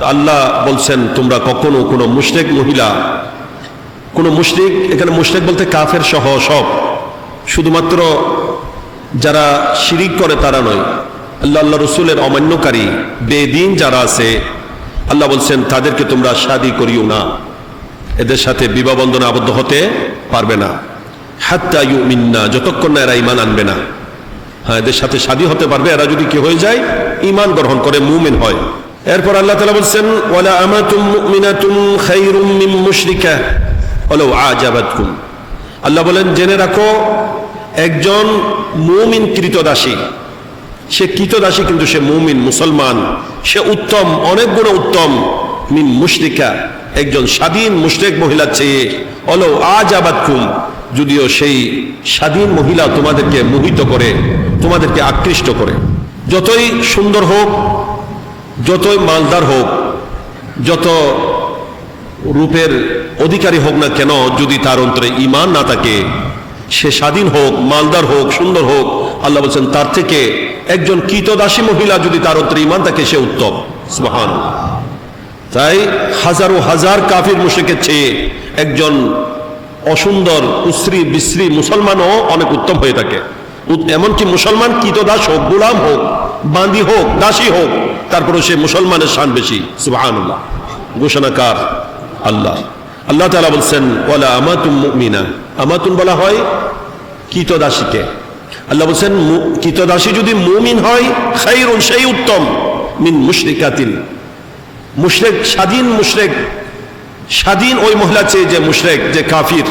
আল্লাহ বলছেন, তোমরা কখনো কোনো মুশরিক মহিলা, কোনো মুশরিক, এখানে মুশরিক বলতে কাফের সহ সব। শুধুমাত্র যারা শিরিক করে তারা নয়। আল্লাহ আল্লাহ রসুলের অমান্যকারী, বেদিন যারা আছে, আল্লাহ বলছেন, তাদেরকে তোমরা শাদি করিও না। এদের সাথে বিবাহ বন্ধনে আবদ্ধ হতে পারবে না। হাত্তা ইউ মিন্না যতক্ষণ না এরা ইমান আনবে না। হ্যাঁ এদের সাথে শাদী হতে পারবে, এরা যদি কি হয়ে যায় ইমান গ্রহণ করে, মুমিন হয়। এরপর আল্লাহ তালা বলছেন, ওয়ালা আমাতুম মুমিনাতুম খাইরুম মিন আল্লাহ বলেন, জেনে রাখো, একজন মুমিন কৃতদাসী, সে কৃতদাসী কিন্তু সে মুমিন, মুসলমান, সে উত্তম, অনেক গুণ উত্তম, মিন মুশরিকা, একজন স্বাধীন মুশরিক মহিলার চেয়ে। অলো আজ আবাদকুম যদিও সেই স্বাধীন মহিলা তোমাদেরকে মোহিত করে, তোমাদেরকে আকৃষ্ট করে। যতই সুন্দর হোক, যতই মালদার হোক, যত রূপের অধিকারী হোক না কেন, যদি তার অন্তরে ইমান না থাকে, সে স্বাধীন হোক, মালদার হোক, সুন্দর হোক, আল্লাহ বলছেন, তার থেকে একজন কীতদাসী মহিলা যদি তার অন্তরে ইমান থাকে, সে উত্তম। সুবহান তাই হাজারো হাজার কাফির মুশরিকের চেয়ে একজন অসুন্দর, কুশ্রী, বিশ্রী মুসলমানও অনেক উত্তম হয়ে থাকে। এমনকি মুসলমান কীতদাস হোক, গোলাম হোক, বান্দি হোক, দাসী হোক তারপরে সে মুসলমানের শান বেশি। সুবহানাল্লাহ। ঘোষণাকার আল্লাহ। আল্লাহ তাআলা বলছেন, ওয়ালা আমাতুম মুমিনা। আমাতুন বলা হয় কীতদাসীকে। আল্লাহ বলছেন কীতদাসী যদি মুমিন হয় সেই উত্তম। মিন মুশরিকাতিন মুশরেক, স্বাধীন মুশরেক স্বাধীন ওই মহিলা চেয়ে যে মুশরেক, যে কাফির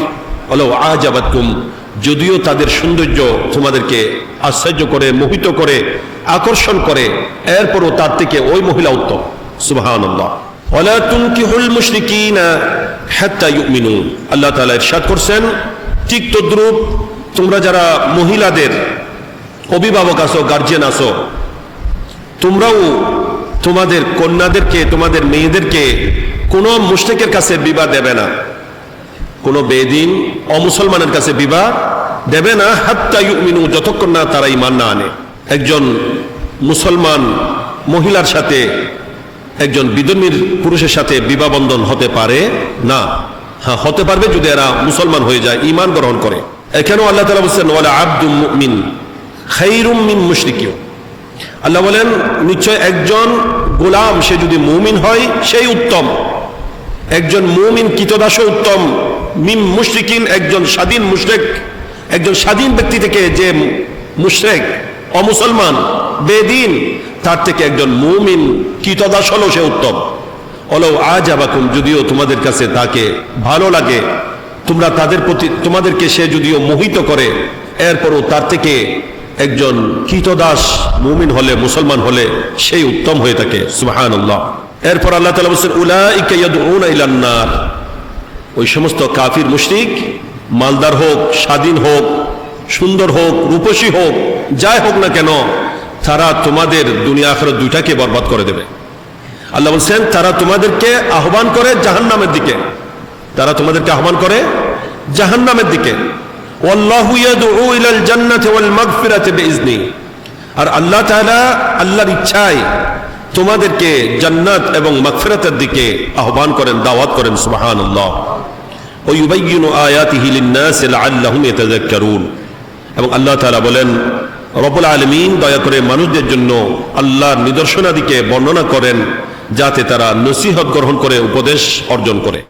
হলো আজাবাতুম যদিও তাদের সৌন্দর্য তোমাদেরকে আশ্চর্য করে, মোহিত করে, আকর্ষণ করে, এরপরও তার থেকে ওই মহিলা উত্তম। ইউমিনু। আল্লাহ করছেন তোমরা যারা মহিলাদের অভিভাবক গার্জিয়ান তোমরাও তোমাদের কন্যাদেরকে, তোমাদের মেয়েদেরকে কোনো মুশরিকের কাছে বিবাহ দেবে না। কোনো বেদিন অমুসলমানের কাছে বিবাহ দেবে না। হাত্তা ইউমিনু, যতক্ষণ না তারা ইমান না আনে। একজন মুসলমান মহিলার সাথে, একজন বিধর্মীর পুরুষের সাথে বিবাহ বন্ধন হতে পারে না। হ্যাঁ হতে পারবে যদি এরা মুসলমান হয়ে যায় ইমান গ্রহণ করে। এখানেও আল্লাহ তালা বলছেন, ওয়ালা আব্দুম মুমিন, খাইরুম মিন মুশরিকিও আল্লাহ বলেন, নিশ্চয় একজন গোলাম, সে যদি মুমিন হয়, সেই উত্তম। একজন মুমিন কিতদাস উত্তম? মিম মুশরিকিন, একজন স্বাধীন মুশরেক। একজন স্বাধীন ব্যক্তি থেকে যে মুশরেক, অমুসলমান, বেদিন, তার থেকে একজন মুমিন কিতদাস হলো সে উত্তম? অলৌ আজ আবাকুম, যদিও তোমাদের কাছে তাকে ভালো লাগে, তোমরা তাদের প্রতি, তোমাদেরকে সে যদিও মোহিত করে, এরপরও তার থেকে একজন কীতদাস মুমিন হলে, মুসলমান হলে, সেই উত্তম হয়ে থাকে। সুবহানাল্লাহ। এরপর আল্লাহ তাআলা বলেন উলাইকা ইয়াদউনা ইলান নার। ওই সমস্ত কাফির, মুশরিক, মালদার হোক, স্বাধীন হোক, সুন্দর হোক, রূপসী হোক, যাই হোক না কেন, তারা তোমাদের দুনিয়া আখেরাত দুইটাকে বরবাদ করে দেবে। আল্লাহ বলছেন, তারা তোমাদেরকে আহ্বান করে জাহান্নামের দিকে। তারা তোমাদেরকে আহ্বান করে দিকে। ওয়াল মাগফিরাতি বিইজনি আর আল্লাহ তাআলা আল্লাহর ইচ্ছায় তোমাদেরকে জান্নাত এবং মাগফিরাতের দিকে আহ্বান করেন, দাওয়াত করেন, সুবহানাল্লাহ। ও ইউবাইয়িনু আয়াতিহি লিন-নাস লাআল্লাহুম এবং আল্লাহ তাআলা বলেন, রব্বুল আলামিন দয়া করে মানুষদের জন্য আল্লাহর নিদর্শনাদিকে বর্ণনা করেন, যাতে তারা নসিহত গ্রহণ করে, উপদেশ অর্জন করে।